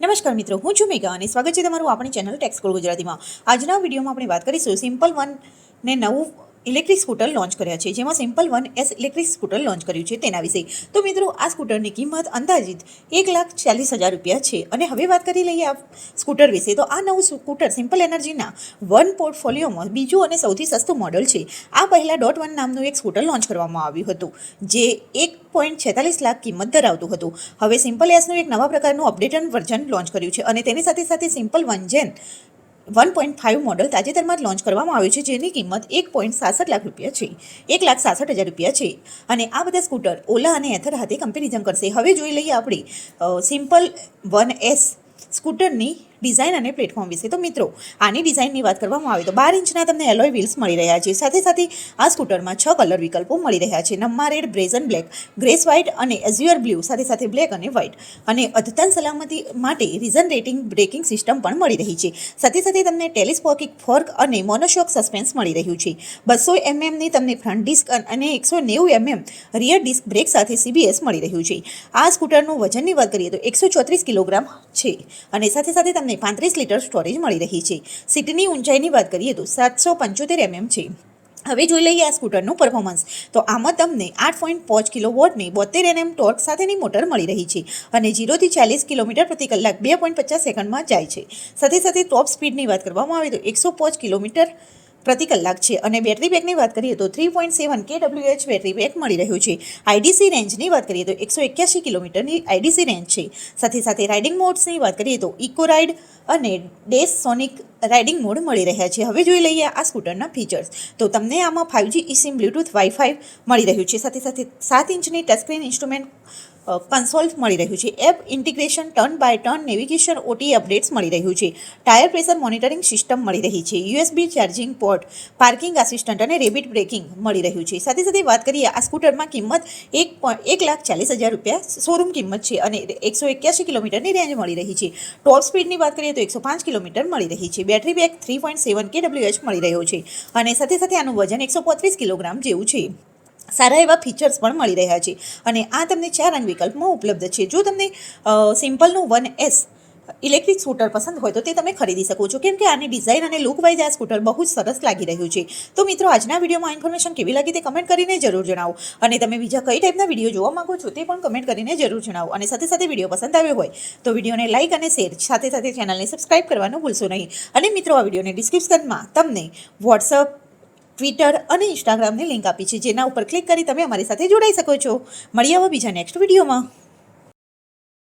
નમસ્કાર મિત્રો, હું છું મેઘા અને સ્વાગત છે તમારું આપણી ચેનલ ટેક્સ સ્કૂલ ગુજરાતીમાં. આજના વિડીયોમાં આપણે વાત કરીશું સિમ્પલ વન ને નવું ઇલેક્ટ્રિક સ્કૂટર લોન્ચ કર્યા છે. જેમાં Simple One S electric scooter launch કર્યું છે તેના વિશે. તો મિત્રો, આ સ્કૂટરની કિંમત અંદાજિત એક લાખ ચાલીસ હજાર રૂપિયા છે. અને હવે વાત કરી લઈએ આ સ્કૂટર વિશે. તો આ નવું સ્કૂટર સિમ્પલ એનર્જીના વન પોર્ટફોલિયોમાં બીજું અને સૌથી સસ્તું મોડલ છે. આ પહેલાં ડોટ વન નામનું એક સ્કૂટર લોન્ચ કરવામાં આવ્યું હતું, જે એક પોઈન્ટ છેતાલીસ લાખ કિંમત ધરાવતું હતું. હવે સિમ્પલ એસનું એક નવા પ્રકારનું અપડેટેડ વર્ઝન લોન્ચ કર્યું છે અને તેની સાથે સાથે Simple One Gen one point five model તાજેતરમાં જ લોન્ચ કરવામાં આવ્યું છે, જેની કિંમત એક પોઈન્ટ સાસઠ લાખ રૂપિયા છે. એક લાખ સાસઠ હજાર રૂપિયા છે. અને આ બધા સ્કૂટર ઓલા અને એથર હાથે કમ્પેરિઝન કરશે. હવે જોઈ લઈએ આપણે સિમ્પલ વન એસ સ્કૂટરની ડિઝાઇન અને પ્લેટફોર્મ વિશે. તો મિત્રો, આની ડિઝાઇનની વાત કરવામાં આવે તો બાર ઇંચના તમને એલોય વ્હીલ્સ મળી રહ્યા છે. સાથે સાથે આ સ્કૂટરમાં છ કલર વિકલ્પો મળી રહ્યા છે. Namma red brazen black, grace white અને એઝ્યુઅર બ્લુ, સાથે સાથે બ્લેક અને વ્હાઇટ. અને અદ્યતન સલામતી માટે રીઝન રેટિંગ બ્રેકિંગ સિસ્ટમ પણ મળી રહી છે. સાથે સાથે તમને ટેલિસ્પોકિક ફોર્ક અને મોનોશોક સસ્પેન્સ મળી રહ્યું છે. બસો એમએમની તમને ફ્રન્ટ ડિસ્ક અને એકસો નેવું એમએમ રિયર ડિસ્ક બ્રેક સાથે સીબીએસ મળી રહ્યું છે. આ સ્કૂટરનું વજનની વાત કરીએ તો એકસો ચોત્રીસ કિલોગ્રામ છે. અને સાથે સાથે તમને પાંત્રીસ લીટર સ્ટોરેજ મળી રહી છે. સીટની ઊંચાઈની વાત કરીએ તો સાતસો પંચોતેર એમએમ છે. હવે જોઈ લઈએ આ સ્કૂટરનું પરફોર્મન્સ તો આમાં તમને આઠ પોઈન્ટ પાંચ કિલો વોટની બોતેર એનએમ ટોર્ક સાથેની મોટર મળી રહી છે અને જીરોથી ચાલીસ કિલોમીટર પ્રતિ કલાક બે પોઈન્ટ પચાસ સેકન્ડમાં જાય છે. સાથે સાથે ટોપ સ્પીડની વાત કરવામાં આવે તો એકસો પાંચ કિલોમીટર પ્રતિ કલાક છે. અને બેટરી બેકની વાત કરીએ તો થ્રી પોઈન્ટ સેવન કે ડબલ્યુએચ બેટરી બેક મળી રહ્યું છે. આઈડીસી રેન્જની વાત કરીએ તો એકસો એક્યાસી કિલોમીટરની આઈડીસી રેન્જ છે. સાથે સાથે રાઇડિંગ મોડ્સની વાત કરીએ તો ઇકો રાઇડ અને ડેસ સોનિક રાઇડિંગ મોડ મળી રહ્યા છે. હવે જોઈ લઈએ આ સ્કૂટરના ફીચર્સ તો તમને આમાં ફાઇવજી ઇસિમ બ્લૂટૂથ વાઈફાઈ મળી રહ્યું છે. સાથે સાથે સાત ઇંચની ટચસ્ક્રીન ઇન્સ્ટ્રુમેન્ટ કન્સોલ મળી રહ્યું છે. App integration turn by turn navigation OTA updates મળી રહ્યું છે. ટાયર પ્રેશર મોનિટરિંગ સિસ્ટમ મળી રહી છે. USB charging port parking assistant અને રેબિટ બ્રેકિંગ મળી રહ્યું છે. સાથે સાથે વાત કરીએ, આ સ્કૂટરમાં કિંમત એક એક લાખ ચાલીસ હજાર રૂપિયા શોરૂમ કિંમત છે અને એકસો એક્યાસી કિલોમીટરની રેન્જ મળી રહી છે. ટોપ સ્પીડની વાત કરીએ તો એકસો પાંચ કિલોમીટર મળી રહી છે. Battery pack three point seven કે ડબ્લ્યુએચ મળી રહ્યો છે. અને સાથે સાથે આનું વજન એકસો પોત્રીસ કિલોગ્રામ જેવું છે. સારા એવા ફીચર્સ પણ મળી રહ્યા છે. અને આ તમને ચાર રંગ વિકલ્પમાં ઉપલબ્ધ છે. જો તમને સિમ્પલનું વન એસ ઇલેક્ટ્રિક સ્કૂટર પસંદ હોય તો તે તમે ખરીદી શકો છો. કેમ કે આની ડિઝાઇન અને લુક વાઇઝ આ સ્કૂટર બહુ જ સરસ લાગી રહ્યું છે. તો મિત્રો, આજના વિડીયોમાં ઇન્ફોર્મેશન કેવી લાગી તે કમેન્ટ કરીને જરૂર જણાવો. અને તમે બીજા કઈ ટાઈપના વીડિયો જોવા માંગો છો તે પણ કમેન્ટ કરીને જરૂર જણાવો. અને સાથે સાથે વીડિયો પસંદ આવ્યો હોય તો વિડીયોને લાઇક અને શેર સાથે સાથે ચેનલને સબસ્ક્રાઇબ કરવાનું ભૂલશો નહીં. અને મિત્રો, આ વિડીયોને ડિસ્ક્રિપ્શનમાં તમને વોટ્સઅપ ટ્વિટર અને ઇન્સ્ટાગ્રામની લિંક આપી છે. જેના ઉપર ક્લિક કરી તમે અમારી સાથે જોડાઈ શકો છો. મળીએ હવે બીજા નેક્સ્ટ વિડીયોમાં